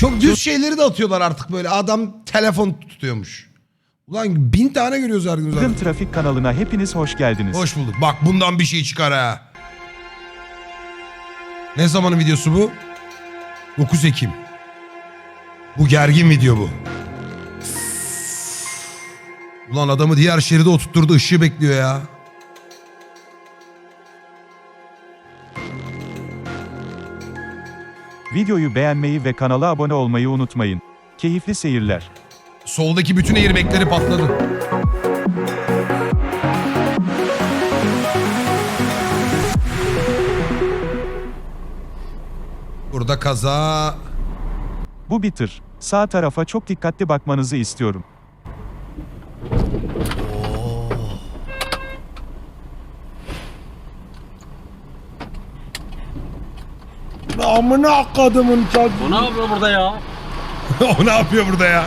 Çok düz şeyleri de atıyorlar artık böyle. Adam telefon tutuyormuş. Ulan bin tane görüyoruz her gün zaten. Trafik kanalına hepiniz hoş geldiniz. Hoş bulduk. Bak bundan bir şey çıkar ha. Ne zamanın videosu bu? 9 Ekim. Bu gergin video bu. Ulan adamı diğer şeride oturtturdu ışığı bekliyor ya. Videoyu beğenmeyi ve kanala abone olmayı unutmayın. Keyifli seyirler. Soldaki bütün airbagleri patladı. Burada kaza. Bu bir tır. Sağ tarafa çok dikkatli bakmanızı istiyorum. Amına kadımın çocuğu. Bu ne yapıyor burada ya? o ne yapıyor burada ya?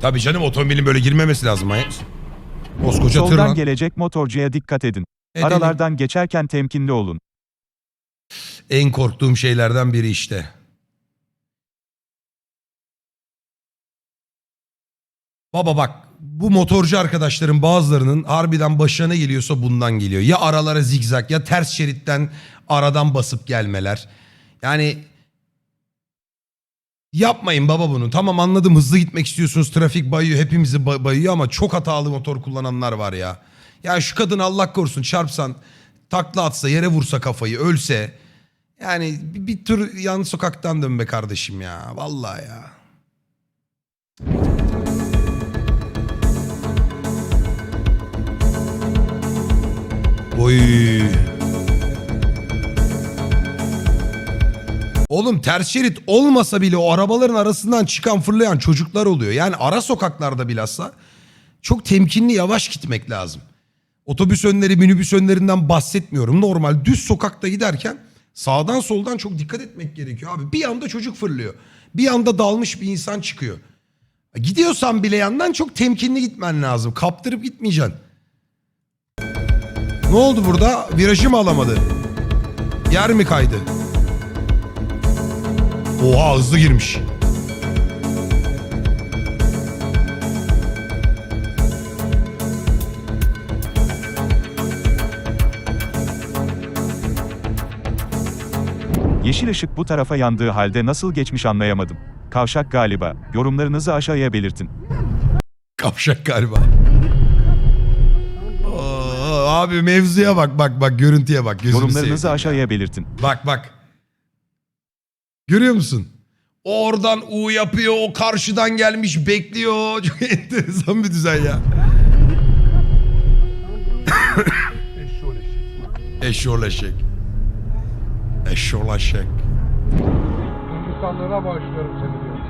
Tabii canım otomobilin böyle girmemesi lazım. manyak mısın? Koskoca tır Soldan lan. gelecek motorcuya dikkat edin. Edelim. Aralardan geçerken temkinli olun. En korktuğum şeylerden biri işte. Baba bak bu motorcu arkadaşların bazılarının harbiden başına ne geliyorsa bundan geliyor. Ya aralara zigzag ya ters şeritten aradan basıp gelmeler. Yani yapmayın baba bunu. Tamam anladım hızlı gitmek istiyorsunuz trafik bayıyor hepimizi ba- bayıyor ama çok hatalı motor kullananlar var ya. Ya şu kadın Allah korusun çarpsan takla atsa yere vursa kafayı ölse. Yani bir, bir tur yan sokaktan dön be kardeşim ya. Vallahi ya. Oy. Oğlum ters şerit olmasa bile o arabaların arasından çıkan fırlayan çocuklar oluyor. Yani ara sokaklarda bilhassa çok temkinli yavaş gitmek lazım. Otobüs önleri, minibüs önlerinden bahsetmiyorum. Normal düz sokakta giderken sağdan soldan çok dikkat etmek gerekiyor abi. Bir anda çocuk fırlıyor. Bir anda dalmış bir insan çıkıyor. Gidiyorsan bile yandan çok temkinli gitmen lazım. Kaptırıp gitmeyeceksin. Ne oldu burada? Virajı mı alamadı? Yer mi kaydı? Oha hızlı girmiş. Yeşil ışık bu tarafa yandığı halde nasıl geçmiş anlayamadım. Kavşak galiba. Yorumlarınızı aşağıya belirtin. Kavşak galiba. Oo, abi mevzuya bak bak bak görüntüye bak. Gözünü Yorumlarınızı seveyim. aşağıya belirtin. Bak bak. Görüyor musun? O Oradan U yapıyor, o karşıdan gelmiş bekliyor. Çok enteresan bir düzen ya. Eşoleşek. Eşoleşek. Hindistanlara bağışlıyorum seni diyor.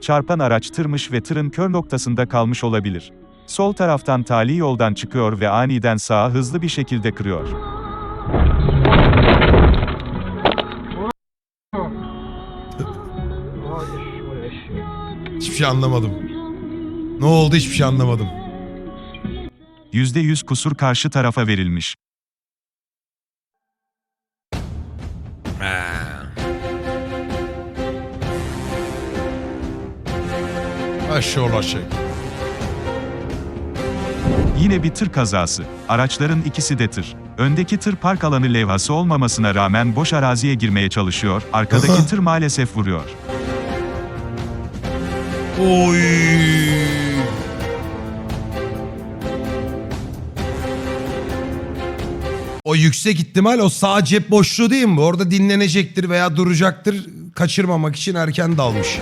Çarpan araç tırmış ve tırın kör noktasında kalmış olabilir. Sol taraftan tali yoldan çıkıyor ve aniden sağa hızlı bir şekilde kırıyor. Hiçbir şey anlamadım. Ne oldu hiçbir şey anlamadım. %100 kusur karşı tarafa verilmiş. Eşoleşek. Yine bir tır kazası. Araçların ikisi de tır. Öndeki tır park alanı levhası olmamasına rağmen boş araziye girmeye çalışıyor, arkadaki tır maalesef vuruyor. Oy. O yüksek ihtimal o sağ cep boşluğu değil mi? Orada dinlenecektir veya duracaktır. Kaçırmamak için erken dalmış.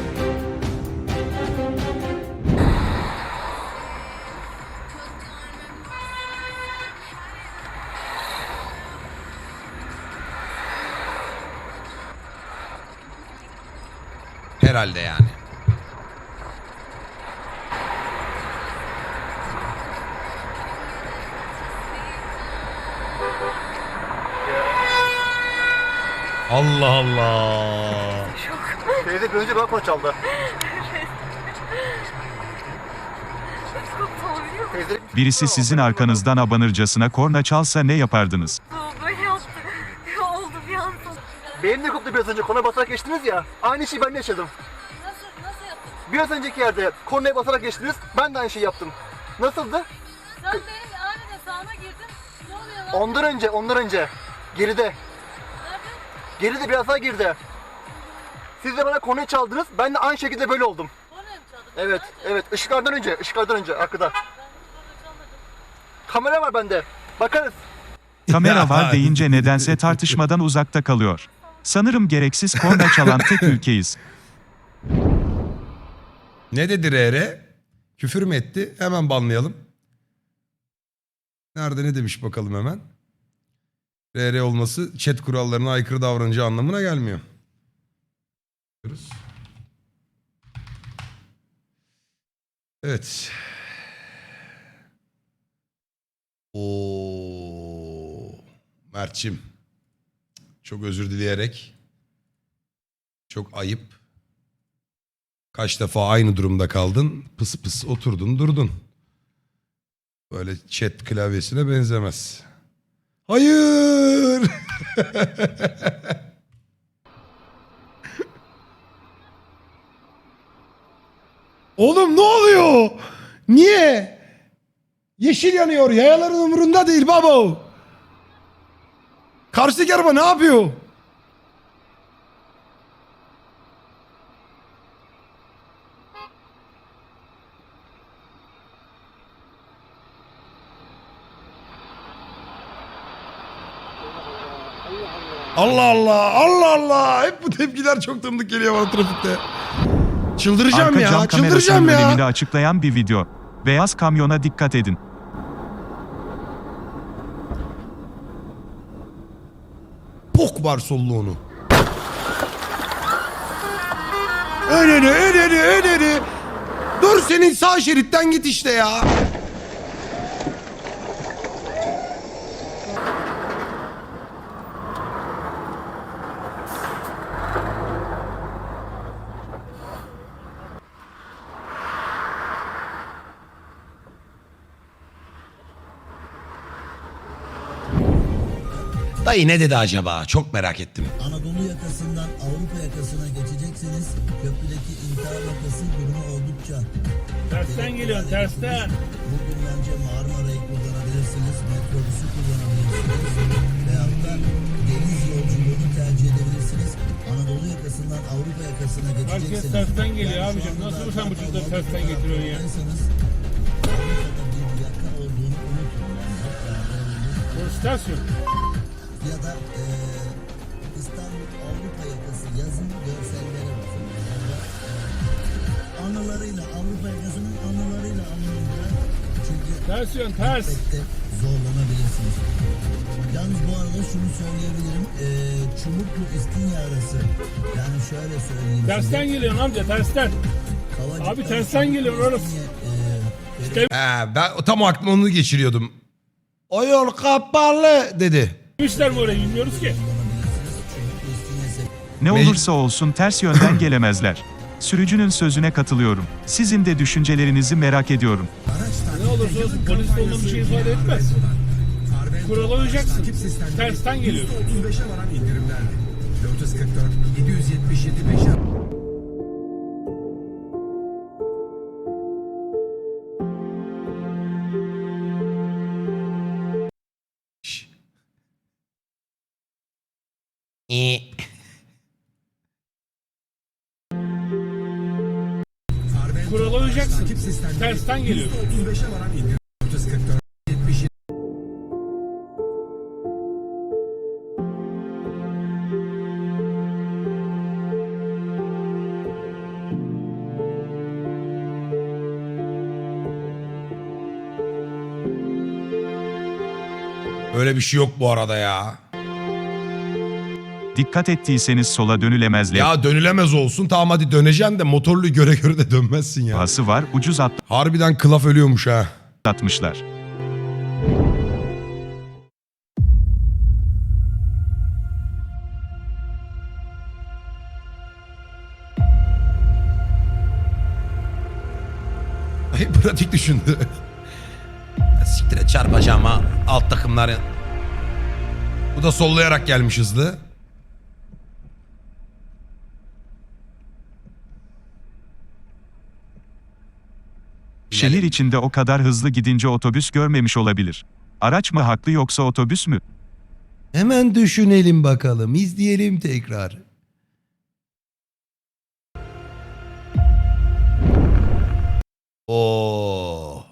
Birisi sizin arkanızdan abanırcasına korna çalsa ne yapardınız? Böyle yaptı. Oldu bir anda. benim de koptu biraz önce kona basarak geçtiniz ya. Aynı şeyi ben de yaşadım. Nasıl, nasıl yaptın? Biraz önceki yerde kornaya basarak geçtiniz. Ben de aynı şeyi yaptım. Nasıldı? Sen benim aniden sağına girdin. Ne oluyor lan? Ondan önce, ondan önce. Geride. Nerede? Geride biraz daha geride. Siz de bana kornayı çaldınız. Ben de aynı şekilde böyle oldum. Oraya mı çaldın? Evet, evet. Işıklardan önce, ışıklardan önce arkada. Kamera var bende. Bakarız. Kamera var deyince nedense tartışmadan uzakta kalıyor. Sanırım gereksiz korna çalan tek ülkeyiz. Ne dedi Rere? Küfür mü etti? Hemen banlayalım. Nerede ne demiş bakalım hemen. Rere olması chat kurallarına aykırı davranıcı anlamına gelmiyor. Evet. Oo. Mert'cim. Çok özür dileyerek. Çok ayıp. Kaç defa aynı durumda kaldın. Pıs pıs oturdun durdun. Böyle chat klavyesine benzemez. Hayır. Oğlum ne oluyor? Niye? Yeşil yanıyor. Yayaların umurunda değil baba. Karşıdaki araba ne yapıyor? Allah Allah Allah Allah. Hep bu tepkiler çok tanıdık geliyor bana trafikte. Çıldıracağım Arka ya. cam kamerasının Çıldıracağım önemini ya. açıklayan bir video. Beyaz kamyona dikkat edin. Pok var solluğunu. Öneri öneri öneri. Dur senin sağ şeritten git işte ya. Dayı ne dedi acaba? Çok merak ettim. Anadolu yakasından Avrupa yakasına geçecekseniz köprüdeki intihar vakası durumu oldukça. Tersten geliyorsun tersten. Bugün bence Marmara'yı kullanabilirsiniz, metrobüsü kullanabilirsiniz veyahut da deniz yolculuğunu tercih edebilirsiniz. Anadolu yakasından Avrupa yakasına geçecekseniz. tersten geliyor Yani abicim. Nasıl da sen bu çocukları tersten getiriyorsun ya? Avrupa'da bir yaka olduğunu unutun. Bu istasyon. Ya da eee İstanbul Avrupa yakası yazın görsellere bakın. Orada, eee, anılarıyla Avrupa yakasının anılarıyla anılınca çünkü Ters yön ters. zorlanabilirsiniz. Yalnız bu arada şunu söyleyebilirim. Eee Çubuklu İstinye arası yani şöyle söyleyeyim Tersten geliyorsun amca tersten. Kavacık'tan Abi tersten Çubuklu geliyor orası. İstinye, eee, He, ben tam aklım onu geçiriyordum. O yol kapalı dedi. Gitmişler mi oraya bilmiyoruz ki. Ne olursa olsun ters yönden gelemezler. Sürücünün sözüne katılıyorum. Sizin de düşüncelerinizi merak ediyorum. Ne olursa olsun polis de ona bir şey ifade etmez. Kurala uyacaksın. Tersten geliyor. %35'e varan indirimlerdi. Lotus 44, 777 5'e Tersten geliyor. %35'e varan indirim. Lotus 44, 77 Öyle bir şey yok bu arada ya. Dikkat ettiyseniz sola dönülemez Ya dönülemez olsun tamam hadi döneceksin de motorlu göre göre de dönmezsin ya. var ucuz Harbiden kılaf ölüyormuş ha. atlatmışlar. Ay, pratik düşündü. Siktir et çarpacağım ha alt takımları. Bu da sollayarak gelmiş hızlı. Şehir içinde o kadar hızlı gidince otobüs görmemiş olabilir. Araç mı haklı yoksa otobüs mü? Hemen düşünelim bakalım. izleyelim tekrar. Oo.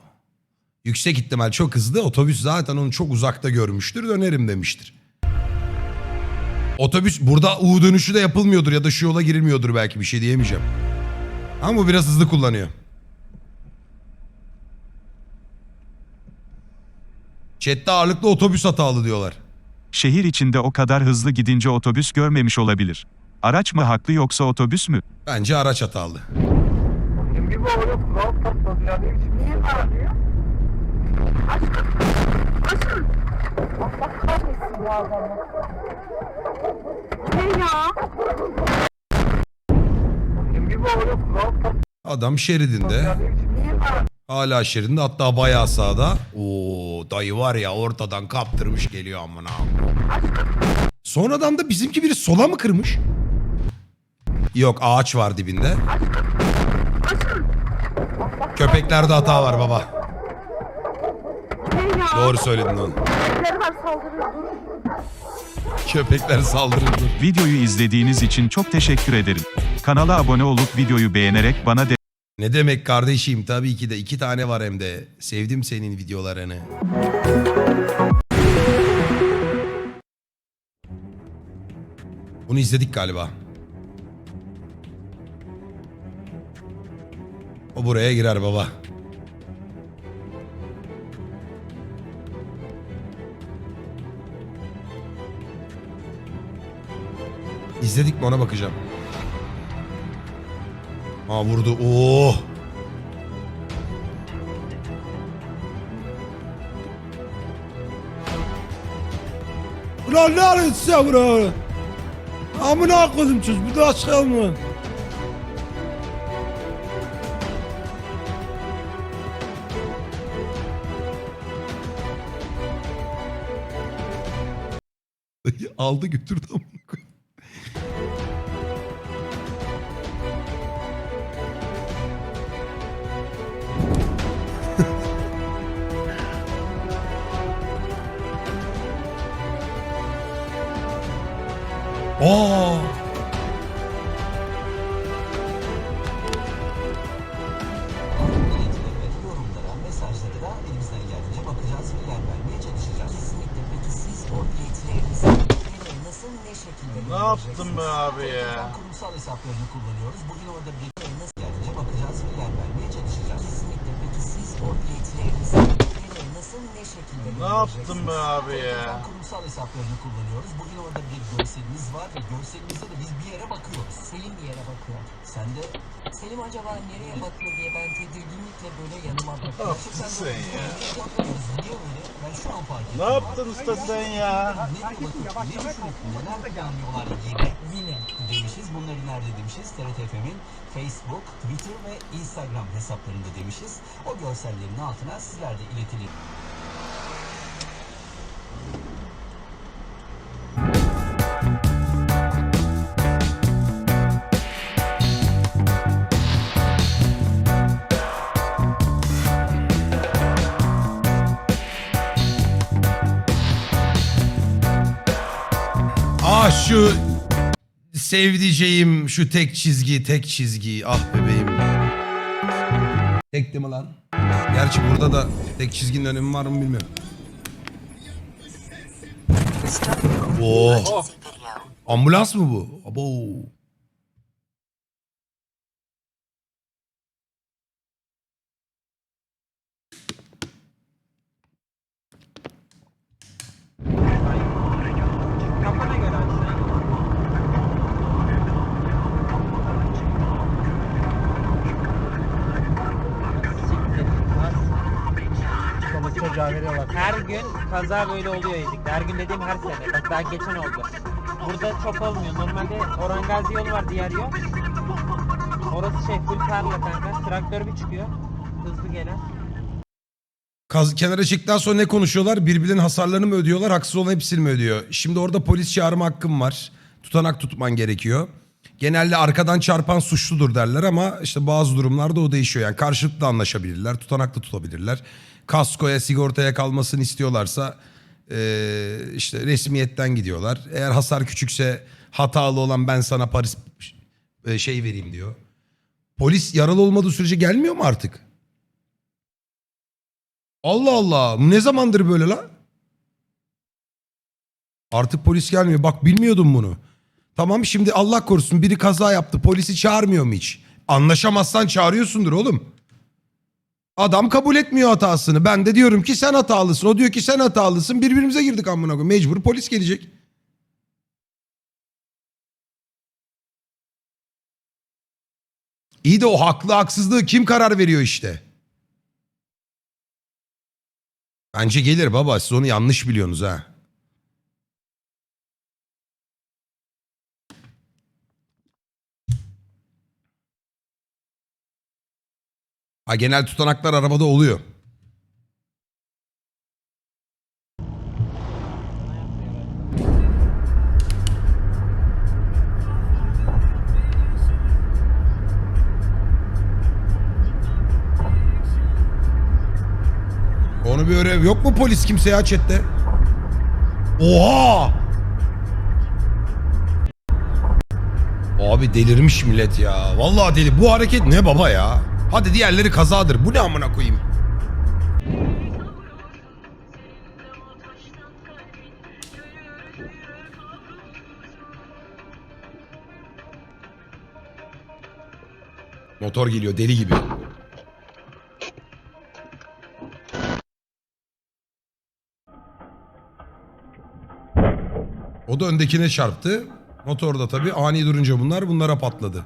Yüksek ihtimal çok hızlı. Otobüs zaten onu çok uzakta görmüştür. Dönerim demiştir. Otobüs burada U dönüşü de yapılmıyordur ya da şu yola girilmiyordur belki bir şey diyemeyeceğim. Ama bu biraz hızlı kullanıyor. Chat'te ağırlıklı otobüs hatalı diyorlar. Şehir içinde o kadar hızlı gidince otobüs görmemiş olabilir. Araç mı haklı yoksa otobüs mü? Bence araç hatalı. Benim gibi orada kural patladı ya. Ne biçim Niye bağırıyor? Benim gibi orada kural patladı Adam şeridinde. ya. Ne biçim Niye bağırıyor? Hala şeridinde hatta bayağı sağda. Oo dayı var ya ortadan kaptırmış geliyor amına. Sonradan da bizimki biri sola mı kırmış? Yok ağaç var dibinde. Köpeklerde hata var baba. Doğru söyledin onu. Köpekler saldırıyor. Videoyu izlediğiniz için çok teşekkür ederim. Kanala abone olup videoyu beğenerek bana de Ne demek kardeşim tabii ki de iki tane var hem de. Sevdim senin videolarını. Bunu izledik galiba. O buraya girer baba. İzledik mi ona bakacağım. Aa vurdu. Oo. Ulan ne arıyorsun sen bura? Amına koydum çocuk bir daha çıkalım mı? Aldı götürdü amına nasıl, ne yaptın be abi ya? Kurumsal hesaplarını kullanıyoruz. Bugün orada bir nasıl geldiğince bakacağız ve yer vermeye çalışacağız. Kesinlikle. Peki siz o niyetlerinizi nereye, nasıl, ne şekilde Ne yaptın be abi ya? Kurumsal hesaplarını kullanıyoruz. Bugün orada bir görselimiz var ve görselimizde de biz bir yere bakıyoruz. Selim bir yere bakıyor. Sen de Selim acaba nereye bakıyor diye ben tedirginlikle böyle yanıma bakıyorum. Gerçekten sen ya. Niye öyle? Ben şu an fark ettim. Ne yaptın usta sen ya? Ne diyorlar? Ne düşünüp neler planlıyorlar yine? Yine demişiz. Bunları nerede demişiz? TRT FM'in Facebook, Twitter ve Instagram hesaplarında demişiz. O görsellerin altına sizler de iletilir. Sevdiceğim şu tek çizgi tek çizgi ah bebeğim. Tek değil mi lan? Gerçi burada da tek çizginin önemi var mı bilmiyorum. Oo. Ambulans mı bu? Abo. Her gün kaza böyle oluyor Ezik'te. Her gün dediğim her sene. Bak daha geçen oldu. Burada çok olmuyor. Normalde Orhan Gazi yolu var diğer yol. Orası şey full tarla kanka. Traktör bir çıkıyor. hızlı gelen. Kaz, kenara çıktıktan sonra ne konuşuyorlar? Birbirlerinin hasarlarını mı ödüyorlar? Haksız olan hepsini mi ödüyor? Şimdi orada polis çağırma hakkım var. Tutanak tutman gerekiyor. Genelde arkadan çarpan suçludur derler ama işte bazı durumlarda o değişiyor. Yani karşılıklı anlaşabilirler, tutanaklı tutabilirler. Kaskoya, sigortaya kalmasını istiyorlarsa eee, işte resmiyetten gidiyorlar. Eğer hasar küçükse hatalı olan ben sana Paris e, şey vereyim diyor. Polis yaralı olmadığı sürece gelmiyor mu artık? Allah Allah. Ne zamandır böyle la? Artık polis gelmiyor. Bak bilmiyordum bunu. Tamam şimdi Allah korusun biri kaza yaptı. Polisi çağırmıyor mu hiç? Anlaşamazsan çağırıyorsundur oğlum. Adam kabul etmiyor hatasını. Ben de diyorum ki sen hatalısın. O diyor ki sen hatalısın. Birbirimize girdik amına koyayım. Mecbur polis gelecek. İyi de o haklı haksızlığı kim karar veriyor işte? Bence gelir baba siz onu yanlış biliyorsunuz ha. Ha genel tutanaklar arabada oluyor. Onu bir öğrev yok mu polis kimse ya chatte? Oha! Abi delirmiş millet ya. Vallahi deli. Bu hareket ne baba ya? Hadi diğerleri kazadır. Bu ne amına koyayım? Motor geliyor deli gibi. O da öndekine çarptı. Motorda tabii ani durunca bunlar bunlara patladı.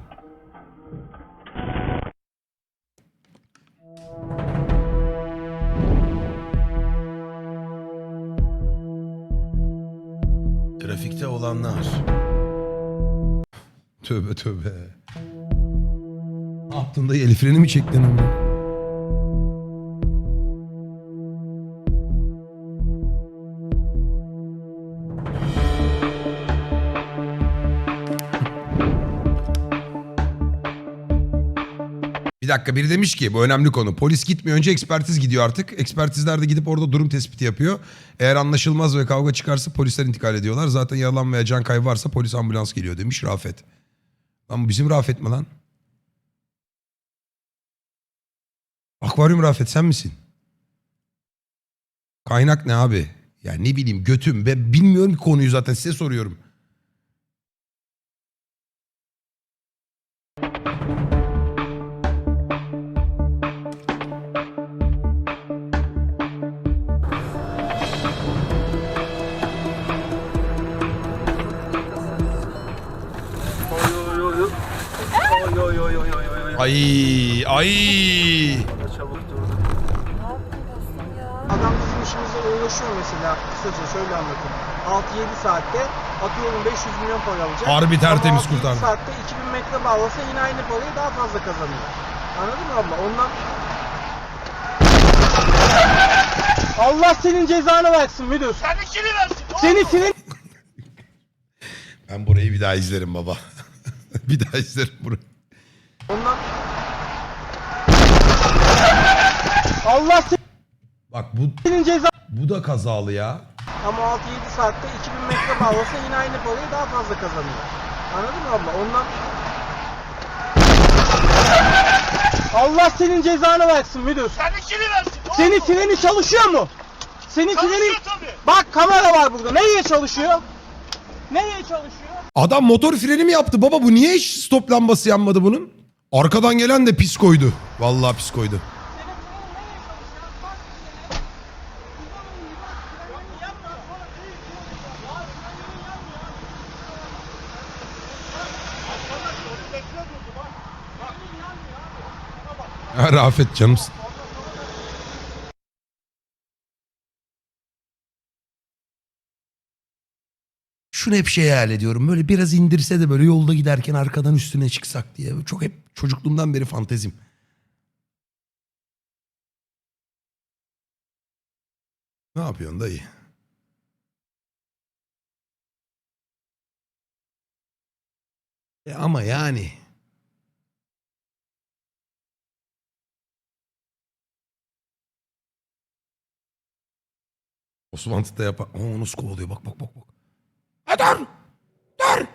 Olanlar. Tövbe tövbe. Ne yaptın da el mi çektin dakika biri demiş ki bu önemli konu. Polis gitmiyor önce ekspertiz gidiyor artık. Ekspertizler de gidip orada durum tespiti yapıyor. Eğer anlaşılmaz ve kavga çıkarsa polisler intikal ediyorlar. Zaten yaralan veya can kaybı varsa polis ambulans geliyor demiş Rafet. Lan bu bizim Rafet mi lan? Akvaryum Rafet sen misin? Kaynak ne abi? Ya ne bileyim götüm. Ben bilmiyorum ki konuyu zaten size soruyorum. Ay ay. Adam bizim işimizle uğraşıyor mesela kısaca şöyle anlatayım. 6-7 saatte atıyorum 500 milyon para alacak. Harbi tertemiz Ama 6-7 kurtardı. saatte 2000 metre bağlasa yine aynı parayı daha fazla kazanıyor. Anladın mı abla? Ondan Allah senin cezanı versin müdür. Seninkini versin. Seninkini Ben burayı bir daha izlerim baba. bir daha izlerim burayı. Ondan Allah Bak bu senin cezanı bu da kazalı ya. Ama 6-7 saatte 2000 metre bağlasa yine aynı parayı daha fazla kazanıyor. Anladın mı abla? Ondan Allah senin cezanı versin müdür. Seninkini versin. Senin freni çalışıyor mu? Senin freni... Bak kamera var burada. Nereye çalışıyor? Nereye çalışıyor? Adam motor freni mi yaptı baba bu niye hiç stop lambası yanmadı bunun? Arkadan gelen de pis koydu. Vallahi pis koydu. Rafet canımsın. şunu hep şey hayal ediyorum. Böyle biraz indirse de böyle yolda giderken arkadan üstüne çıksak diye. Çok hep çocukluğumdan beri fantezim. Ne yapıyorsun dayı? E ama yani. Osmanlı'da yapar. Aa, nasıl kovalıyor bak bak bak bak. Ha dur! Dur!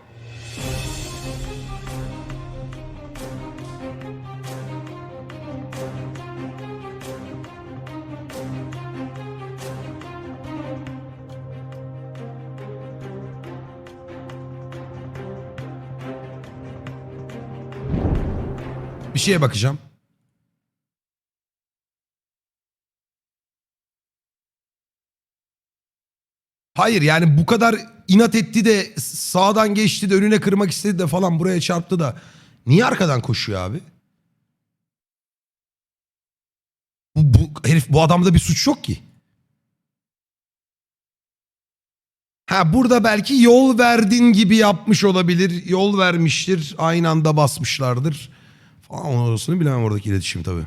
Bir şeye bakacağım. Hayır yani bu kadar inat etti de sağdan geçti de önüne kırmak istedi de falan buraya çarptı da niye arkadan koşuyor abi? Bu, bu herif bu adamda bir suç yok ki. Ha burada belki yol verdin gibi yapmış olabilir. Yol vermiştir. Aynı anda basmışlardır. Falan orasını bilemem oradaki iletişim tabii.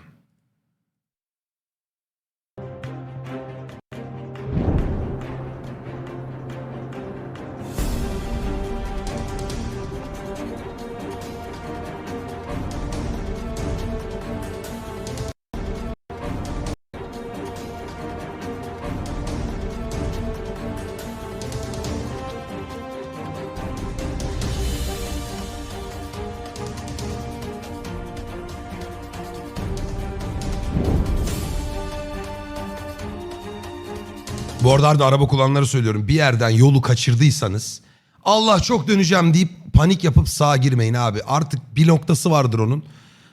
Bu arada da araba kullananlara söylüyorum. Bir yerden yolu kaçırdıysanız Allah çok döneceğim deyip panik yapıp sağa girmeyin abi. Artık bir noktası vardır onun.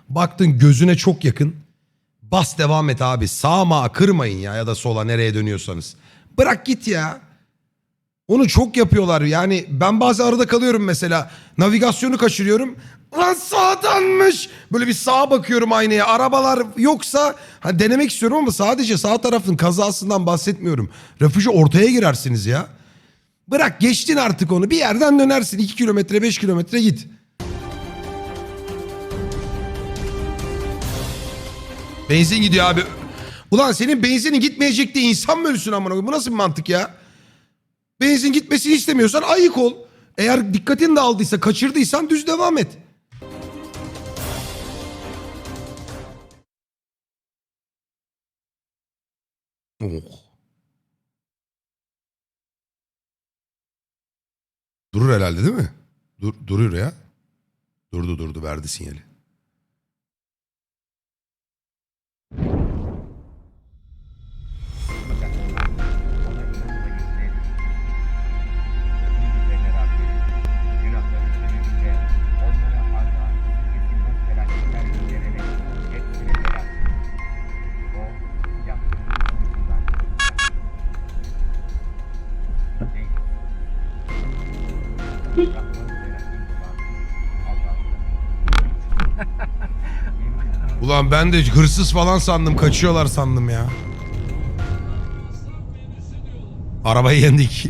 Baktın gözüne çok yakın. Bas devam et abi. Sağa mağa kırmayın ya ya da sola nereye dönüyorsanız. Bırak git ya. Onu çok yapıyorlar yani ben bazen arada kalıyorum mesela navigasyonu kaçırıyorum. Lan sağdanmış. Böyle bir sağa bakıyorum aynaya arabalar yoksa hani denemek istiyorum ama sadece sağ tarafın kazasından bahsetmiyorum. Refüje ortaya girersiniz ya. Bırak geçtin artık onu bir yerden dönersin 2 kilometre 5 kilometre git. Benzin gidiyor abi. Ulan senin benzinin gitmeyecek diye insan mı ölsün amına koyayım? Bu nasıl bir mantık ya? Benzin gitmesini istemiyorsan ayık ol. Eğer dikkatin dağıldıysa, kaçırdıysan düz devam et. Oh. Durur herhalde değil mi? Dur, durur ya. Durdu durdu verdi sinyali. Ulan ben de hırsız falan sandım. Kaçıyorlar sandım ya. Arabayı yendik.